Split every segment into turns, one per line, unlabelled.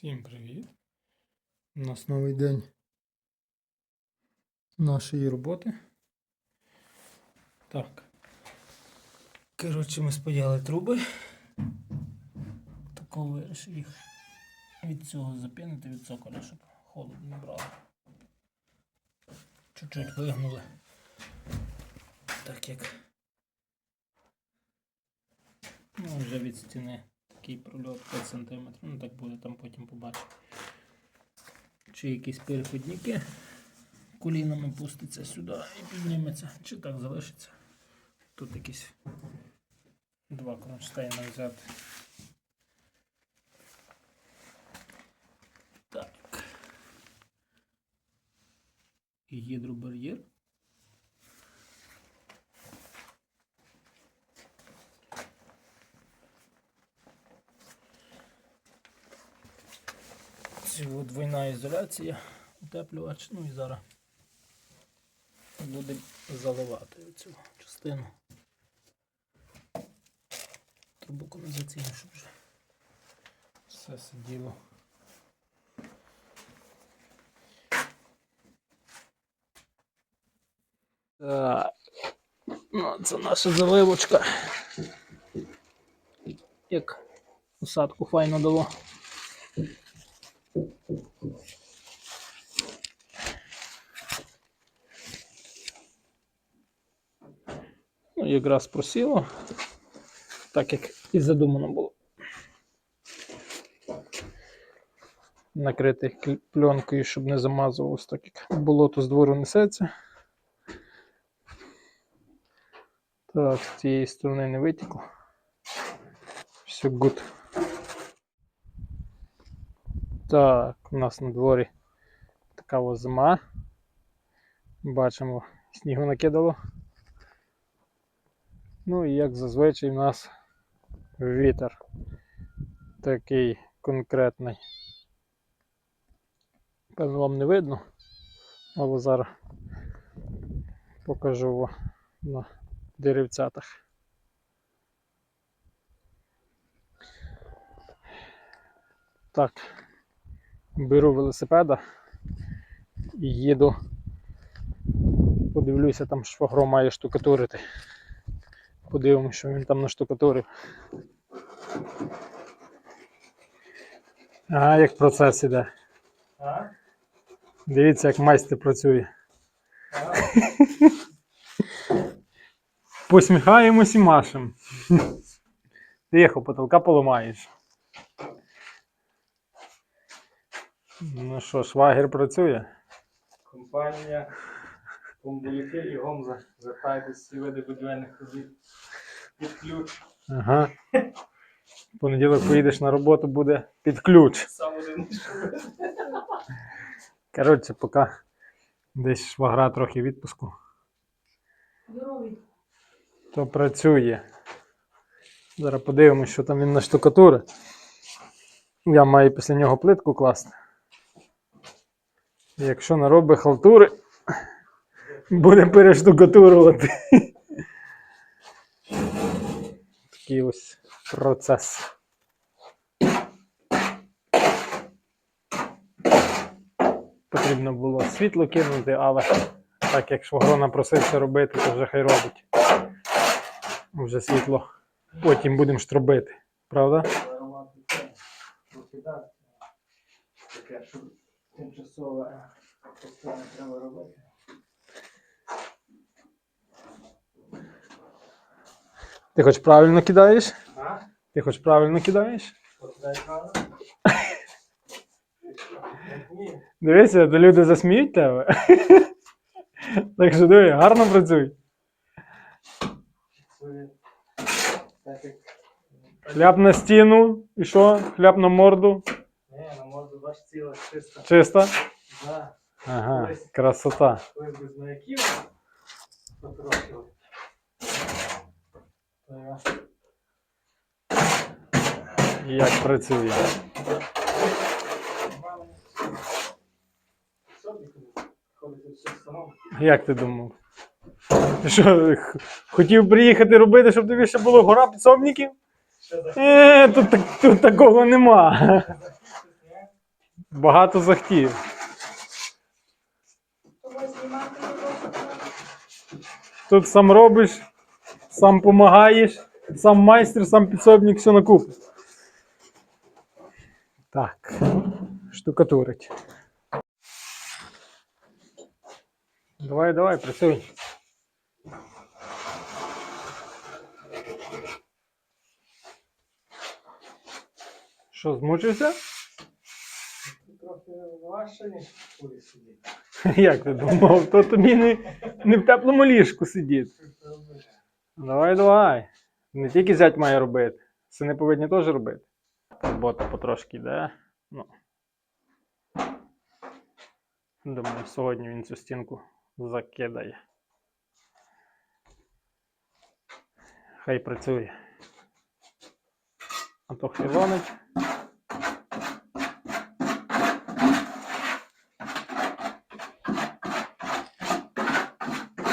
Всім привіт! У нас новий день нашої роботи. Так. Коротше, ми спаяли труби. Тако вирішив їх від цього запінити від цоколя, щоб холод не брало. Чуть-чуть вигнули. Так як. Ну, вже від стіни такий прольот 5 см. Ну так буде там потім побачимо. Чи якісь переходники колінами пуститься сюди і підніметься, чи так залишиться. Тут якісь два кронштейна взяти. Так. Гідробар'єр. От двойна ізоляція, утеплювач, ну і зараз будемо заливати цю частину. Трубу каналізаційну, щоб вже все сиділо. Так. Ну, це наша заливочка. Як усадку файно дало. Якраз просіло, так як і задумано було. Накрити пленкою, щоб не замазувалось, так як болото з двору несеться. Так, з цієї сторони не витекло. Все good. Так, у нас на дворі така ось зима. Бачимо, снігу накидало. Ну і як зазвичай у нас вітер такий конкретний. Певно вам не видно, але зараз покажу на деревцятах. Так, беру велосипеда і їду. Подивлюся, там швагро має штукатурити. Подивимося, що він там наштукатурив. А як процес іде.
А?
Дивіться, як майстер працює.
А?
Посміхаємось і машем. Тихо, потолка поламаєш. Ну що, швагер працює?
Компанія Комбуліки і Гомза. Звертайтесь всі види будівельних робіт. Під ключ.
Ага. В Понеділок поїдеш на роботу, буде під ключ.
Сам один.
Коротше, поки десь швагра трохи відпуску,
Здоровий.
то працює. Зараз подивимось, що там він на штукатури. Я маю після нього плитку класти. Якщо наробить халтури, буде перештукатурувати. Такий ось процес. Потрібно було світло кинути, але так як швагро напросився робити, то вже хай робить. Вже світло. Потім будемо штробити. Правда?
Таке, що тимчасове треба робити.
Ти хоч правильно кидаєш?
А?
Ти хоч правильно кидаєш? Дивися, то люди засміють тебе. Так що диви, гарно працюй. Хляб на стіну. І що? Хляб на морду.
Ні, на морду бач ціла чиста.
Чисто.
Да.
Ага, красота.
Коли без маяків, потрохи.
Як працює. Як ти думав? Що, хотів приїхати робити, щоб тобі ще було гора підсобників? Е, тут, тут такого нема.
багато
можна.
Тут сам робиш, сам допомагаєш, сам майстер, сам підсобник, все на купу. Так, штукатурить. Давай, давай, працюй. Що, змучився?
Трохи важче, ніж сидіти.
Як ти думав, то тобі не, не в теплому ліжку сидіти. Давай, давай. Не тільки зять має робити. Сини повинні теж робити. Робота потрошки йде. Ну. Думаю, сьогодні він цю стінку закидає. Хай працює. А то хилонить.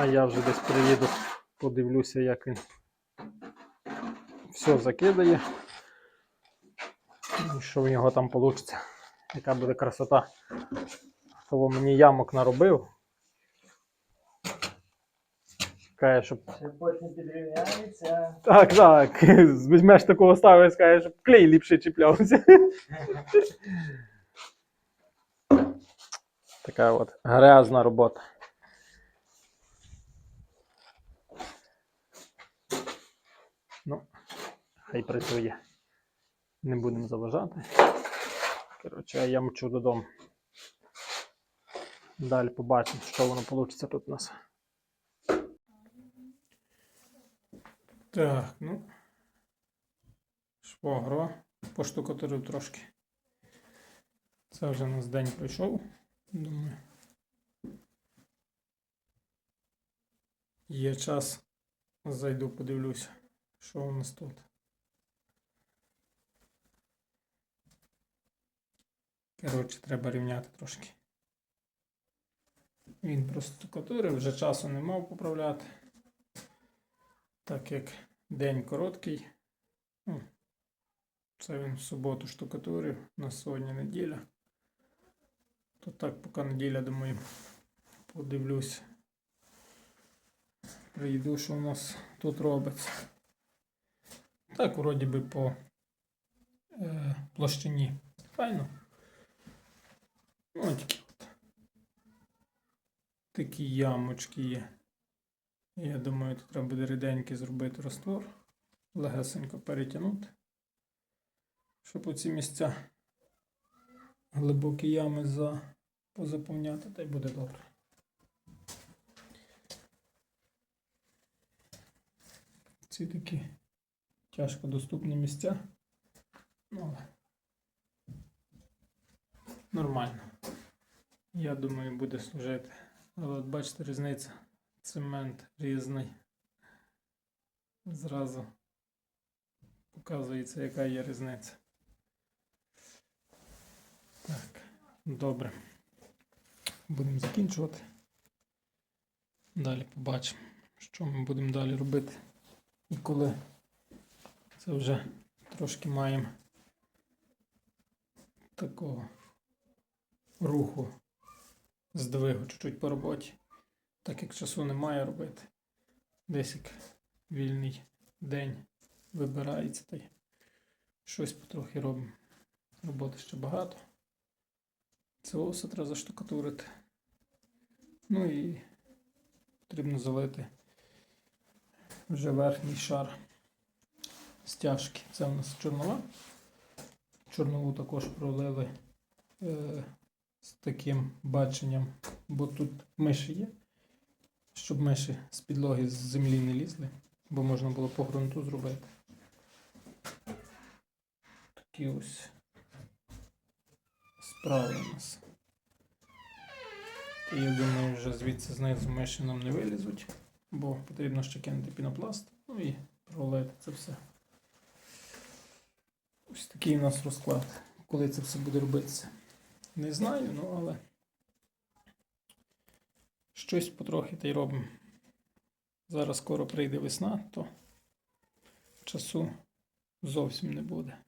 А я вже десь приїду, подивлюся, як він все закидає. І що в нього там вийде. Яка буде красота. Того мені ямок наробив. Каже, щоб.
Потім підрівняється.
Так, так. Візьмеш такого ставу і скажеш, щоб клей ліпше чіплявся. Така от грязна робота. Ну, хай працює. Не будемо заважати. Коротше, я мчу додому. Далі побачимо, що воно вийде тут у нас.
Так, ну. Швагро поштукатурив трошки. Це вже у нас день пройшов. Думаю. Є час. Зайду, подивлюся, що у нас тут. Коротше, треба рівняти трошки. Він просто штукатурив, вже часу не мав поправляти. Так як день короткий. Ну, Це він в суботу штукатурив, на сьогодні неділя. То так, поки неділя, думаю, подивлюсь. Прийду, що у нас тут робиться. Так, вроді би по е, площині. Файно. Ну, от. Такі ямочки є. Я думаю, тут треба буде ріденький зробити раствор, легесенько перетягнути, щоб оці місця глибокі ями за... позаповняти, та й буде добре. Ці такі тяжко доступні місця. Ну, але нормально. Я думаю, буде служити. Але от бачите різниця цемент різний. Зразу показується, яка є різниця. Так, добре. Будемо закінчувати. Далі побачимо, що ми будемо далі робити. І коли це вже трошки маємо такого руху здвигу чуть-чуть по роботі так як часу немає робити. Десь як вільний день вибирається та й щось потрохи робимо. Роботи ще багато. Це все треба заштукатурити. Ну і потрібно залити вже верхній шар стяжки. Це у нас чорнова. Чорнову також пролили е, з таким баченням, бо тут миші є щоб миші з підлоги з землі не лізли, бо можна було по ґрунту зробити. Такі ось справи у нас. І я думаю, вже звідси знизу миші нам не вилізуть, бо потрібно ще кинути пінопласт, ну і пролити це все. Ось такий у нас розклад. Коли це все буде робитися. Не знаю, ну але щось потрохи та й робимо. Зараз скоро прийде весна, то часу зовсім не буде.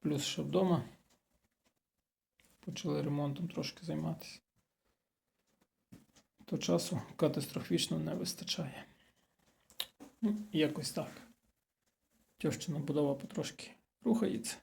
Плюс ще вдома почали ремонтом трошки займатися. То часу катастрофічно не вистачає. Ну, якось так. Тьощина будова потрошки рухається.